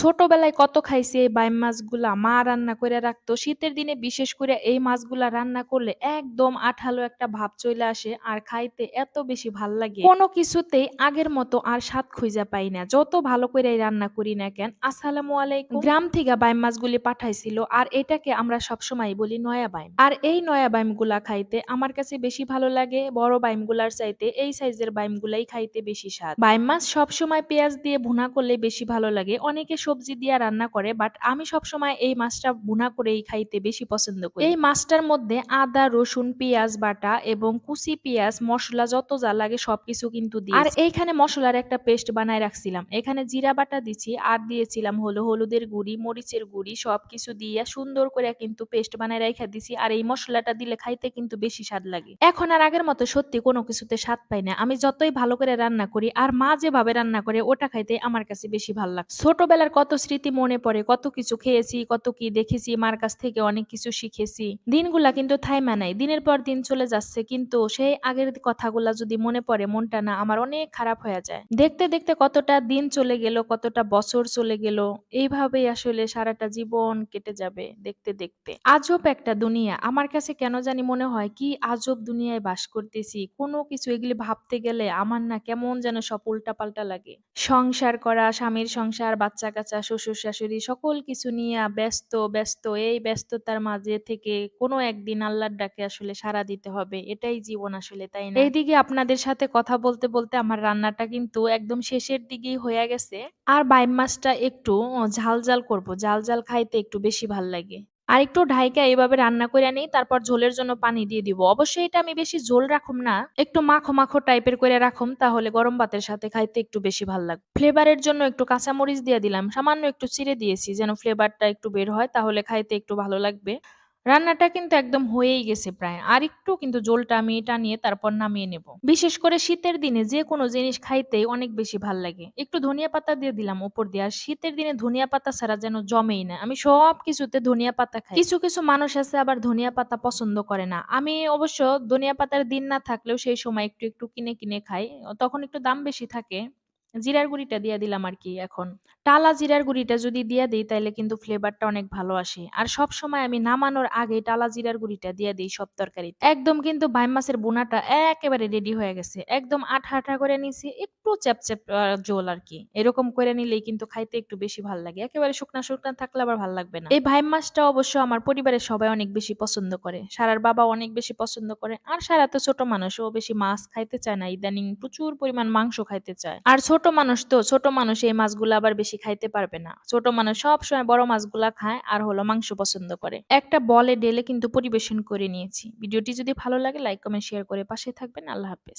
ছোটবেলায় কত খাইছি এই বাইম মাছগুলা মা রান্না করে রাখতো। শীতের দিনে বিশেষ করে এই মাছগুলা রান্না করলে একদম আঠালো একটা ভাব চলে আসে আর খাইতে এত বেশি ভালো লাগে। কোনো কিছুতেই আগের মতো আর স্বাদ খুঁজা পাই না। যত ভালো করে রান্না করি না কেন, আসসালামু আলাইকুম। গ্রাম থেকে বাইম মাছগুলি পাঠাইছিল আর এটাকে আমরা সবসময় বলি নয়া বাইম। আর এই নয়া বাইমগুলা খাইতে আমার কাছে বেশি ভালো লাগে। বড় বাইমগুলার চাইতে এই সাইজের বাইম গুলাই খাইতে বেশি স্বাদ। বাইম মাছ সবসময় পেঁয়াজ দিয়ে ভুনা করলে বেশি ভালো লাগে। অনেকে সবজি দিয়ে রান্না করে বাট আমি সবসময় এই মাছটা ভুনা করেই খাইতে বেশি পছন্দ করি। এই মাছটার মধ্যে আদা রসুন পেঁয়াজ বাটা এবং কুচি পেঁয়াজ মশলা যত যা লাগে সবকিছু কিন্তু দিই আর এইখানে মশলার একটা পেস্ট বানায় রাখছিলাম। এখানে জিরা বাটা দিছি আর দিয়েছিলাম হলো হলুদের গুঁড়ি মরিচের গুঁড়ি সবকিছু দিয়ে সুন্দর করে কিন্তু পেস্ট বানায় রেখে দিছি আর এই মশলাটা দিলে খাইতে কিন্তু বেশি স্বাদ লাগে। এখন আর আগের মতো সত্যি কোনো কিছুতে স্বাদ পাই না। আমি যতই ভালো করে রান্না করি আর মা যেভাবে রান্না করে ওটা খাইতে আমার কাছে বেশি ভালো লাগে ছোটবেলার কত স্মৃতি মনে পড়ে, কত কিছু খেয়েছি, কত কি দেখেছি, মার কাছ থেকে অনেক কিছু শিখেছি। দিনগুলা কিন্তু থাইমা নাই, দিনের পর দিন চলে যাচ্ছে, কিন্তু সেই আগের কথাগুলা যদি মনে পড়ে, মনটা না আমার অনেক খারাপ হয়ে যায়। দেখতে দেখতে কতটা দিন চলে গেল, কতটা বছর চলে গেল, এইভাবেই আসলে সারাটা জীবন কেটে যাবে দেখতে দেখতে। আজব একটা দুনিয়া, আমার কাছে কেন জানি মনে হয় কি আজব দুনিয়ায় বাস করতেছি, কোনো কিছু এগুলি ভাবতে গেলে আমার না কেমন যেন সব উল্টা পাল্টা লাগে। সংসার করা, স্বামীর সংসার, বাচ্চা কাচ্চা শ্বশুর শাশুড়ি সকল কিছু নিয়ে ব্যস্ত ব্যস্ত। এই ব্যস্ততার মাঝে থেকে কোনো একদিন আল্লাহর ডাকে আসলে সাড়া দিতে হবে। এটাই জীবন আসলে, তাই না? এইদিকে আপনাদের সাথে কথা বলতে বলতে আমার রান্নাটা কিন্তু একদম শেষের দিকেই হয়ে গেছে। আর বাইম মাছটা একটু ঝাল ঝাল করব। ঝাল ঝাল খাইতে একটু বেশি ভালো লাগে। আর একটু ঢাইকা এইভাবে রান্না করে নিই, তারপর ঝোলের জন্য পানি দিয়ে দিব। অবশ্যই এটা আমি বেশি ঝোল রাখুম না, একটু মাখো মাখো টাইপের করে রাখুম, তাহলে গরম ভাতের সাথে খাইতে একটু বেশি ভালো লাগবে ফ্লেভারের জন্য একটু কাঁচামরিচ দিয়ে দিলাম, সামান্য একটু চিড়ে দিয়েছি, যেন ফ্লেভারটা একটু বের হয়, তাহলে খাইতে একটু ভালো লাগবে। রান্নাটা কিন্তু একদম হয়েই গেছে প্রায়। আর একটু কিন্তু জলটা আমি এটা নিয়ে তারপর নামিয়ে নেব। বিশেষ করে শীতের দিনে যে কোনো জিনিস খাইতেই অনেক বেশি ভালো লাগে। একটু ধনিয়া পাতা দিয়ে দিলাম উপর দিয়ে। আর শীতের দিনে ধনিয়া পাতা ছাড়া যেন জমেই না। আমি সব কিছুতে ধনিয়া পাতা খাই। কিছু কিছু মানুষ আছে আবার ধনিয়া পাতা পছন্দ করে না। আমি অবশ্য ধনিয়া পাতার দিন না থাকলেও সেই সময় একটু একটু কিনে কিনে খাই। তখন একটু দাম বেশি থাকে। জিরার গুঁড়িটা দিয়ে দিলাম আর কি এখন। টালা জিরার গুঁড়িটা যদি দিয়ে দিই তাহলে কিন্তু ফ্লেভারটা অনেক ভালো আসে। আর সব সময় আমি নামানোর আগে টালা জিরার গুঁড়িটা দিয়ে দিই সব তরকারি একদম কিন্তু বাইম মাছের বোনাটা একেবারে রেডি হয়ে গেছে। একদম আঠা আঠা করে নিছি, একটু চ্যাপচ্যাপ জোল আর কি এরকম করে নিলেই কিন্তু খাইতে একটু বেশি ভালো লাগে। একেবারে শুকনা শুকনা থাকলে আবার ভালো লাগবে না। এই ভাইম মাছটা অবশ্য আমার পরিবারের সবাই অনেক বেশি পছন্দ করে। সারার বাবা অনেক বেশি পছন্দ করে। আর সারা তো ছোট মানুষ ও বেশি মাছ খাইতে চায় না। ইদানিং প্রচুর পরিমাণ মাংস খাইতে চায়। আর ছোট মানুষ তো, ছোট মানুষ এই মাছগুলো আবার বেশি খাইতে পারবে না। ছোট মানুষ সব সময় বড় মাছগুলা খায় আর হলো মাংস পছন্দ করে। একটা বলে ডেলে কিন্তু পরিবেশন করে নিয়েছি। ভিডিওটি যদি ভালো লাগে লাইক কমেন্ট শেয়ার করে পাশে থাকবেন। আল্লাহ হাফেজ।